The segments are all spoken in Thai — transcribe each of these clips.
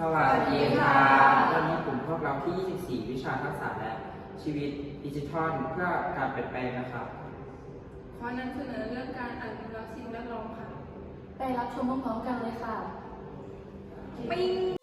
สวัสดีค่ะวันนี้กลุ่มพวกเราที่ 24 วิชาทักษะและชีวิตดิจิทัลเพื่อการเปลี่ยนแปลงนะครับ ขอนำเสนอเรื่องการอนุรักษ์สิ่งแวดล้อมค่ะ ไปรับชมพร้อมๆกันเลยค่ะ ปิ้ง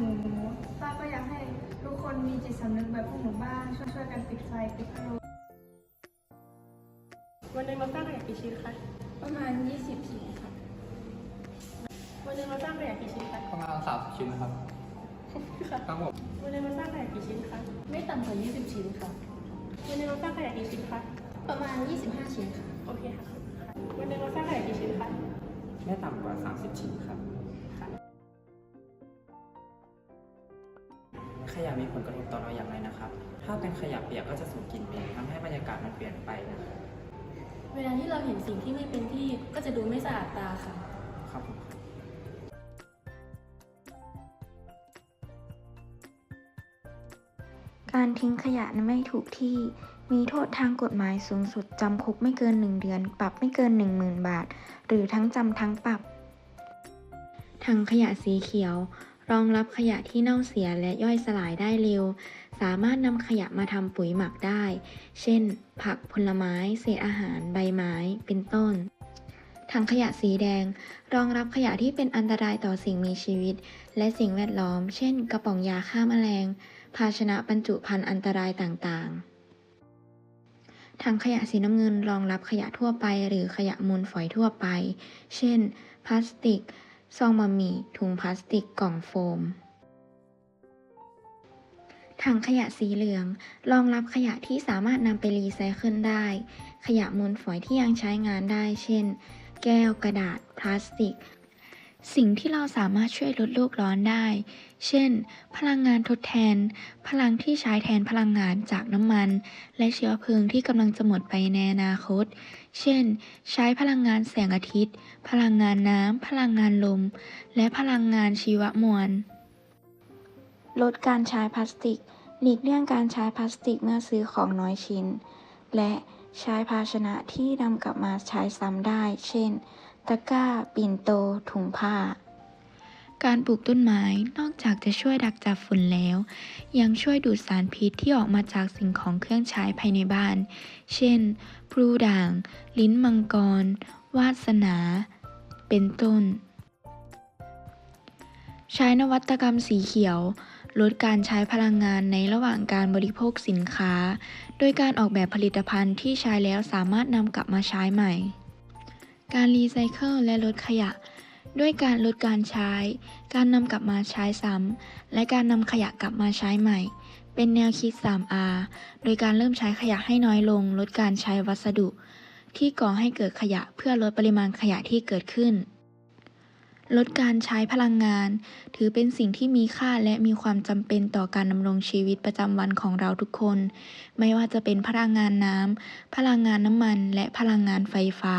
คุณมากนะหนูป้าก็อยากให้ทุกคนมีจิตสำนึกแบบพวกหนูบ้างช่วยช่วยๆกันปิดไฟปิดพัดลมวันหนึ่งเราสร้างขยะกี่ชิ้นคะ ประมาณ 20ชิ้นค่ะ วันหนึ่งเราสร้างขยะกี่ชิ้นคะ ประมาณสามชิ้นนะครับ ครับผม วันหนึ่งเราสร้างขยะกี่ชิ้นคะ ไม่ต่ำกว่า 20 ชิ้นค่ะ วันหนึ่งเราสร้างขยะกี่ชิ้นคะ ประมาณ 25 ชิ้นค่ะ โอเคค่ะค่ะวันหนึ่งเราสร้างขยะกี่ชิ้นคะ ไม่ต่ำกว่า 30 ชิ้นครับ ขยะมีผลกระทบต่อเราอย่างไรนะครับ ถ้าเป็นขยะเปียกก็จะส่งกลิ่นเหม็นทำให้บรรยากาศมันเปลี่ยนไปนะครับเวลาที่เราเห็นสิ่งที่ไม่เป็นที่ก็จะดูไม่สะอาดตาค่ะ ครับผมการทิ้งขยะไม่ถูกที่ มีโทษทางกฎหมายสูงสุดจำคุกไม่เกิน 1 เดือน ปรับไม่เกิน 10,000 บาท หรือทั้งจำทั้งปรับ ถังขยะสีเขียว รองรับขยะที่เน่าเสียและย่อยสลายได้เร็ว สามารถนำขยะมาทำปุ๋ยหมักได้ เช่น ผักผลไม้ เศษอาหาร ใบไม้ เป็นต้น ถังขยะสีแดง รองรับขยะที่เป็นอันตรายต่อสิ่งมีชีวิต และสิ่งแวดล้อม เช่น กระป๋องยาฆ่าแมลง ภาชนะบรรจุภัณฑ์อันตรายต่างๆถังขยะสีน้ำเงินรองรับขยะทั่วไป หรือขยะมูลฝอยทั่วไป เช่น พลาสติก ซองบะหมี่ ถุงพลาสติกกล่องโฟม ถังขยะสีเหลือง รองรับขยะที่สามารถนำไปรีไซเคิลได้ ขยะมูลฝอยที่ยังใช้งานได้ เช่น แก้ว กระดาษ พลาสติก สิ่งที่เราสามารถช่วยลดโลกร้อนได้ เช่น พลังงานทดแทน พลังที่ใช้แทนพลังงานจากน้ำมัน และเชื้อเพลิงที่กำลังจะหมดไปในอนาคต เช่น ใช้พลังงานแสงอาทิตย์ พลังงานน้ำ พลังงานลม และพลังงานชีวมวล ลดการใช้พลาสติก หลีกเลี่ยงการใช้พลาสติกเมื่อซื้อของน้อยชิ้น และใช้ภาชนะที่นำกลับมาใช้ซ้ำได้ เช่น ตะกร้า ปิ่นโต ถุงผ้า การปลูกต้นไม้นอกจากจะช่วยดักจับฝุ่นแล้ว ยังช่วยดูดสารพิษที่ออกมาจากสิ่งของเครื่องใช้ภายในบ้าน เช่น พลูด่าง ลิ้นมังกร วาสนา เป็นต้น ใช้นวัตกรรมสีเขียวลดการใช้พลังงานในระหว่างการบริโภคสินค้า โดยการออกแบบผลิตภัณฑ์ที่ใช้แล้วสามารถนำกลับมาใช้ใหม่ การรีไซเคิลและลดขยะ ด้วยการลดการใช้ การนำกลับมาใช้ซ้ำและการนำขยะกลับมาใช้ใหม่ เป็นแนวคิด 3R โดยการเริ่มใช้ขยะให้น้อยลง ลดการใช้วัสดุ ที่ก่อให้เกิดขยะเพื่อลดปริมาณขยะที่เกิดขึ้นลดการใช้พลังงาน ถือเป็นสิ่งที่มีค่าและมีความจำเป็นต่อการดำรงชีวิตประจำวันของเราทุกคน ไม่ว่าจะเป็นพลังงานน้ำ พลังงานน้ำมัน และพลังงานไฟฟ้า